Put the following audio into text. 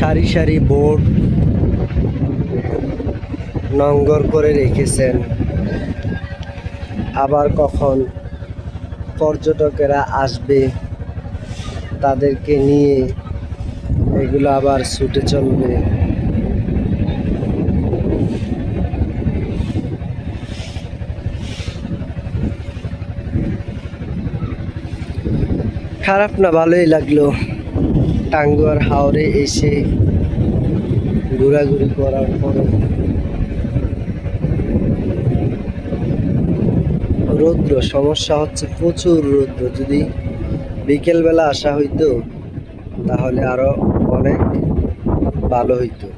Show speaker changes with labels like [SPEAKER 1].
[SPEAKER 1] সারি সারি বোর্ড নঙ্গর করে রেখেছেন। আবার কখন পর্যটকেরা আসবে তাদেরকে নিয়ে এগুলো আবার ছুটে চলবে। খারাপ না, ভালোই লাগল। টাঙ্গুয়ার হাওরে এসে ঘোরাঘুরি করার পরে রৌদ্র, সমস্যা হচ্ছে প্রচুর রৌদ্র। যদি বিকেলবেলা আসা হইতো, তাহলে আরও অনেক ভালো হইতো।